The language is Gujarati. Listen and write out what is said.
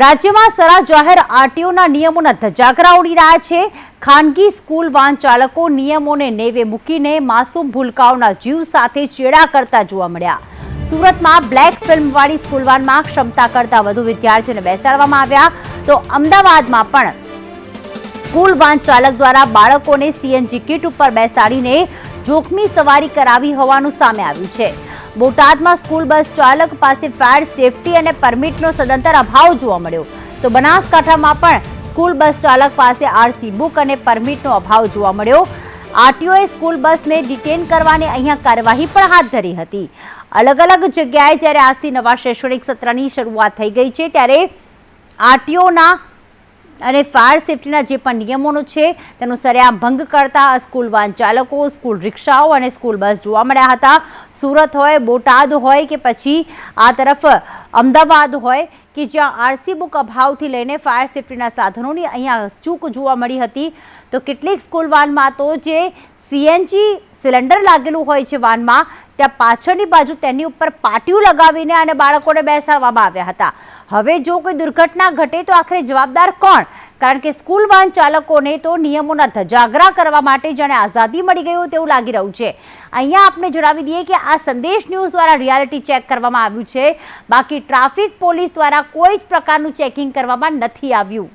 રાજ્યમાં સરા જાહેર આરટીઓના નિયમોના ધજાગરા ઉડી રહ્યા છે. ખાનગી સ્કૂલ વાહન ચાલકો નિયમોને નેવે મૂકીને માસૂમ ભૂલકાઓના જીવ સાથે ચેડા કરતા જોવા મળ્યા. સુરતમાં બ્લેક ફિલ્મવાળી સ્કૂલ વાનમાં ક્ષમતા કરતાં વધુ વિદ્યાર્થીઓને બેસાડવામાં આવ્યા. તો અમદાવાદમાં પણ સ્કૂલ વાહન ચાલક દ્વારા બાળકોને સીએનજી કિટ ઉપર બેસાડીને જોખમી સવારી કરાવી હોવાનું સામે આવ્યું છે. બોટાદમાં સ્કૂલ બસ ચાલક પાસે ફાયર સેફટી અને પરમિટનો સદંતર અભાવ જોવા મળ્યો. તો બનાસકાંઠામાં પણ સ્કૂલ બસ ચાલક પાસે આરસી બુક અને પરમિટનો અભાવ જોવા મળ્યો. આરટીઓએ સ્કૂલ બસને ડિટેન કરવાની અહીંયા કાર્યવાહી પણ હાથ ધરી હતી. અલગ અલગ જગ્યાએ જ્યારે આજથી નવા શૈક્ષણિક સત્રની શરૂઆત થઈ ગઈ છે, ત્યારે આરટીઓના અને ફાયર સેફટીના જે પણ નિયમોનો છે, તેનો સરેઆમ ભંગ કરતા સ્કૂલ વાહન ચાલકો સ્કૂલ રિક્ષાઓ અને સ્કૂલ બસ જોવા મળ્યા હતા. સુરત હોય, બોટાદ હોય કે પછી આ તરફ અમદાવાદ હોય કે જ્યાં આરસી બુક અભાવથી લઈને ફાયર સેફટીના સાધનોની અહીંયા ચૂક જોવા મળી હતી. તો કેટલીક સ્કૂલ વાનમાં તો જે સીએનજી સિલિન્ડર લાગેલું હોય છે વાનમાં, ત્યાં પાછળની બાજુ તેની ઉપર પાટિયું લગાવીને અને બાળકોને બેસાડવામાં આવ્યા હતા. હવે જો કોઈ દુર્ઘટના ઘટે તો આખરે જવાબદાર કોણ? કારણ કે સ્કૂલ વાહન ચાલકોને તો નિયમોના ધજાગરા કરવા માટે જાણે આઝાદી મળી ગયું તેવું લાગી રહ્યું છે. અહીંયા આપને જણાવી દઈએ કે આ સંદેશ ન્યૂઝ દ્વારા રિયાલિટી ચેક કરવામાં આવ્યું છે. બાકી ટ્રાફિક પોલીસ દ્વારા કોઈ જ પ્રકારનું ચેકિંગ કરવામાં નથી આવ્યું.